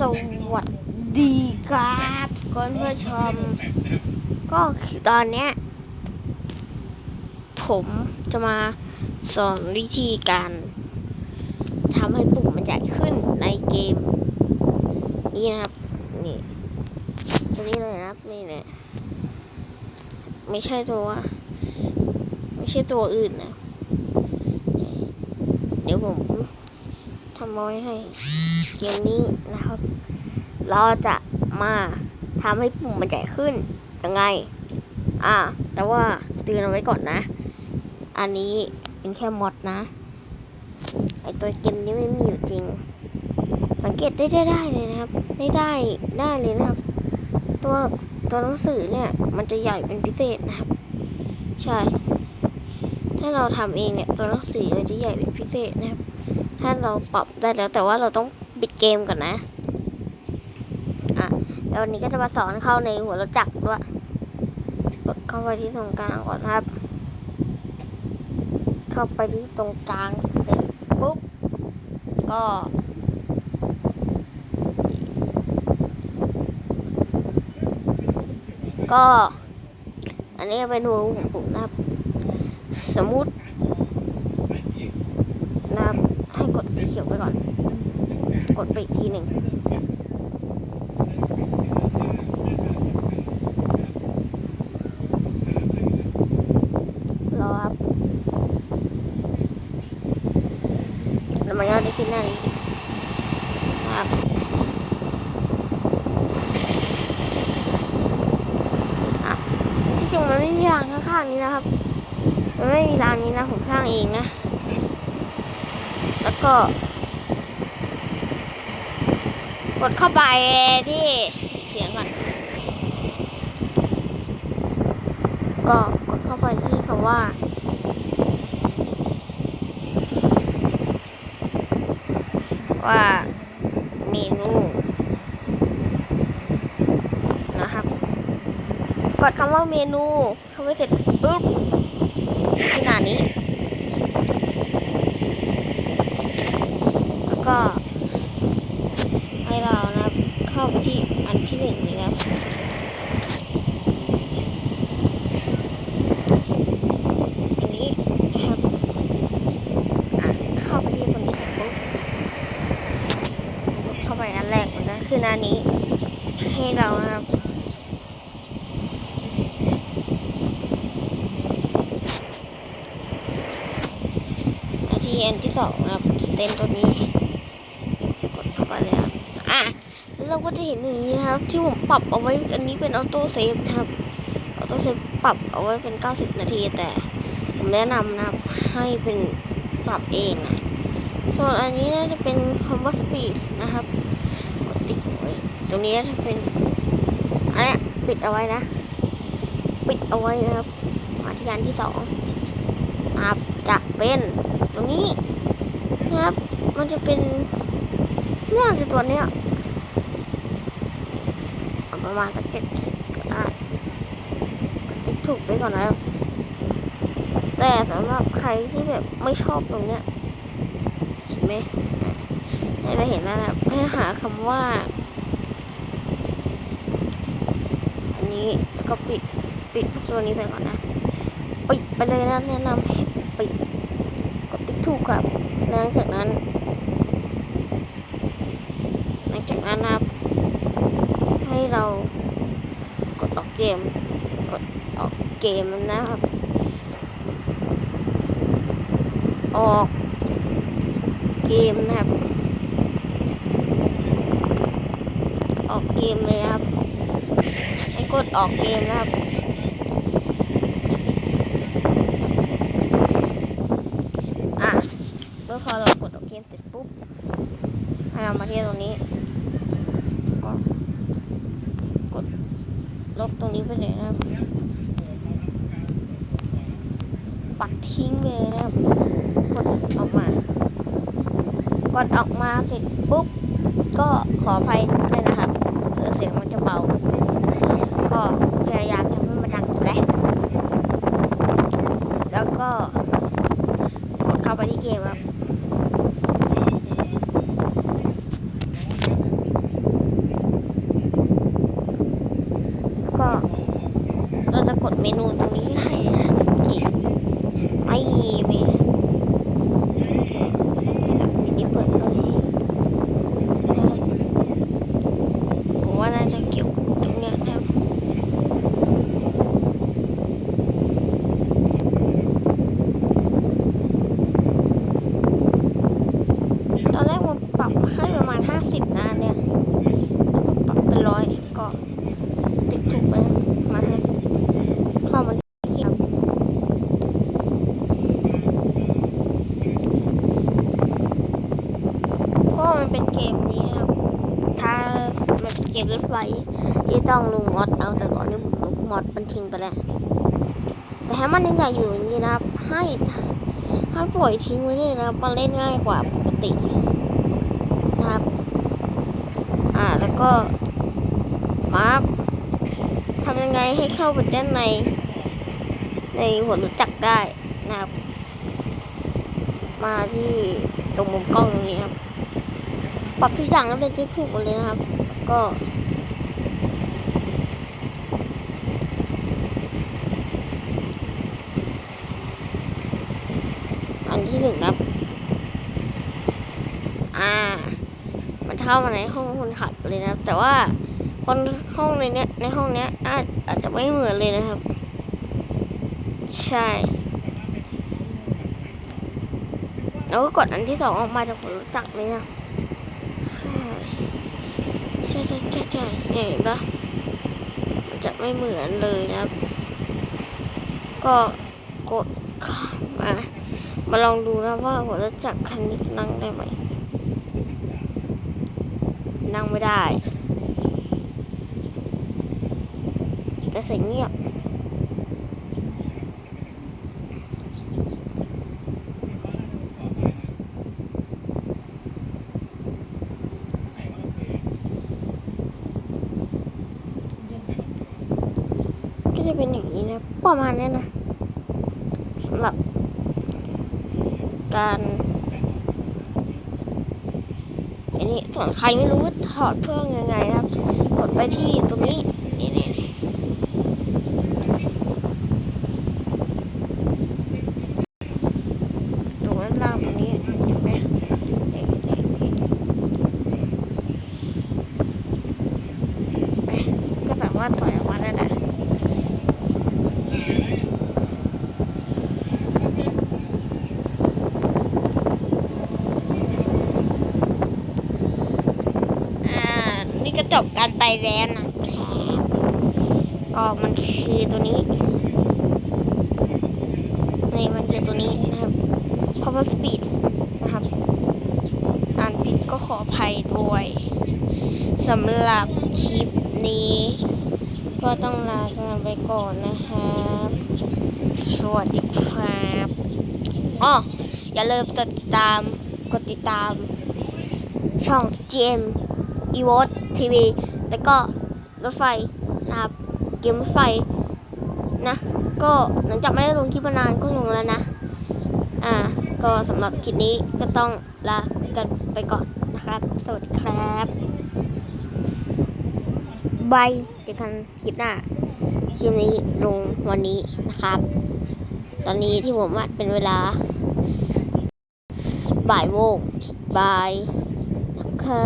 สวัสดีครับคุณผู้ชม ก็คือตอนเนี้ย ผมจะมาสอนวิธีการทำให้ปุ่มมันใหญ่ขึ้นในเกม นี่นะครับ นี่ตัวนี้เลยนะครับ นี่เนี่ยไม่ใช่ตัว ไม่ใช่ตัวอื่นนะ เดี๋ยวผม ทำเอาไว้ให้ เกมนี้นะครับ เราจะมาทำให้ปุ่มมันใหญ่ขึ้นยังไง อ่า แต่ว่าเตือนเอาไว้ก่อนนะ อันนี้เป็นแค่มอดนะ ไอตัวเกมนี้ไม่มีอยู่จริง สังเกตได้ได้ได้เลยนะครับ ได้ได้ได้เลยนะครับ ตัวตัวหนังสือเนี่ยมันจะใหญ่เป็นพิเศษนะครับ ใช่ ถ้าเราทำเองเนี่ยตัวหนังสือมันจะใหญ่เป็นพิเศษนะครับ ถ้าเราปรับได้แล้วแต่ว่าเราต้องปิดเกมก่อนนะ อะแล้ววันนี้ก็จะมาสอนเข้าในหัวรถจักรด้วย กดเข้าไปที่ตรงกลางก่อนครับ เข้าไปที่ตรงกลางเสร็จปุ๊บ ก็ก็ อันนี้เป็นหัวของผมนะครับ สมมุติ ดสีเขียวไปก่อน กดไปอีกทีหนึ่งรอครับแล้วมันก็ได้ขึ้นหน้านี้ครับที่จริงมันไม่มีรางข้างๆนี้นะครับ มันไม่มีรางนี้นะ ผมสร้างเองนะ แล้วก็ กดเข้าไปที่เสียงก่อน ก็กดเข้าไปที่คำว่าว่าเมนูนะครับ กดคำว่าเมนูเข้าไปเสร็จปุ๊บขนาดนี้ แล้วก็ให้เรานะครับเข้าไปที่อันที่หนึ่งนี้นะครับอันนี้นะครับอะเข้าไปที่ตรงนี้เสร็จปุ๊บเข้าไปอันแรกมันก็คือหน้านี้ให้เรานะครับ อั นที่อันที่สองครับสเตนตัวนี้ กดเข้าไปเลยครับอะแล้วเราก็จะเห็นอย่างนี้นะครับ ที่ผมปรับเอาไว้อันนี้เป็นออโต้เซฟนะครับออโต้เซฟปรับเอาไว้เป็น 90 นาทีแต่ผมแนะนำนะครับให้เป็นปรับเองนะส่วนอันนี้น่าจะเป็นคำว่า speed นะครับกดติ๊กไว้ตรงนี้จะเป็นอันนี้ปิดเอาไว้นะ ปิดเอาไว้นะครับมาที่อันที่สองนะครับ จะเป็นตรงนี้นะครับ มันจะเป็นน่าจะตัวเนี้ยประมาณสักเจ็ดสิบก็ได้ติ๊กถูกไปก่อนนะครับแต่สำหรับใครที่แบบไม่ชอบตรงเนี้ยเห็นไหมให้เราเห็นแล้วนะครับให้หาคำว่า อันนี้แล้วก็ปิดปิดตัวนี้ไปก่อนนะปิดไปเลยนะแนะนำให้ ปิดกดติ๊กถูกครับ หลังจากนั้น หลังจากนั้นนะครับ ให้เรากดออกเกม กดออกเกมนะครับ ออกเกมนะครับ ออกเกมเลยนะครับ ให้กดออกเกมนะครับ อะ พอเรากดออกเกมเสร็จปุ๊บให้เรามาที่ตรงนี้ก็กดลบตรงนี้ไปเลยนะครับ ปัดทิ้งไปเลยนะครับ กดออกมา กดออกมาเสร็จปุ๊บ ก็ขออภัยด้วยนะครับเผื่อเสียงมันจะเบา ก็พยายามทำให้มันดังแหละแล้วก็กดเข้าไปที่เกมครับ ดเมนูตรงนี้ได้ไปไปจับทีนี้เปิดเลยนะครับผมว่าน่าจะเกี่ยวกับตรงเนี้ยนะครับ ตอนแรกมันปรับให้ประมาณ 50นะเนี่ยแล้วผมปรับเป็นร้อยก็ติดถูกไปมาฮะเข้ามาที่ครับ เป็นเกมนี้นะครับ ถ้ามันเกมรถไฟที่ต้องลงมอดเอาแต่ตอนนี้ผมลงมอดมันทิ้งไปแล้ว แต่ให้มันยังใหญ่อยู่อย่างนี้นะครับ ให้ให้ปล่อยทิ้งไว้นี่นะครับมันเล่นง่ายกว่าปกตินะครับ อ่าแล้วก็มาทำยังไงให้เข้าไปด้านใน ในหัวรู้จักรได้นะครับ มาที่ตรงมุมกล้องตรงนี้ครับ ปรับทุกอย่างให้เป็นที่ถูกหมดเลยนะครับ ก็อันที่หนึ่งครับ อ่า มันเข้ามาในห้องคนขับเลยนะครับ แต่ว่าคนห้องในเนี้ยในห้องเนี้ยอาจอาจจะไม่เหมือนเลยนะครับ ใช่แล้วก็กดอันที่สองออกมาจากคนรู้จักเลยนะ ใช่ใช่ใช่ใช่เห็นปะมันจะไม่เหมือนเลยนะครับ ก็กดเข้ามา มาลองดูนะว่าหัวรถจักรคันนี้นั่งได้ไหม นั่งไม่ได้แต่เสียงเงียบ จะเป็นอย่างนี้นะประมาณนี้นะสำหรับ การอันนี้ส่วนใครไม่รู้ถอดเครื่องยังไงนะครับ กดไปที่ตรงนี้นี่ตรงด้านล่างตรงนี้เห็นไหมนี่นี่นี่ไปก็สามารถถอยออกมาได้นะ อ่า นี่ก็ จบการไปแล้วนะครับก็มันคือตัวนี้นี่มันคือตัวนี้นะครับ Power Speed นะครับ อ่านผิดก็ขออภัยด้วยสำหรับคลิปนี้ ก็ต้องลากันไปก่อนนะครับ สวัสดีครับอ๋ออย่าลืมติดตาม กดติดตาม ช่อง GM e v o t TV แล้วก็รถไฟนะครับ เกมรถไฟนะ ก็หลังจากไม่ได้ลงคลิปมานานก็ลงแล้วนะ อ่า ก็สำหรับคลิปนี้ก็ต้องลากันไปก่อนนะครับ สวัสดีครับบายเจอกันคลิปหน้า คลิปนี้ลงวันนี้นะครับ ตอนนี้ที่ผมอัดเป็นเวลาบ่ายโมงบ่ายนะครับ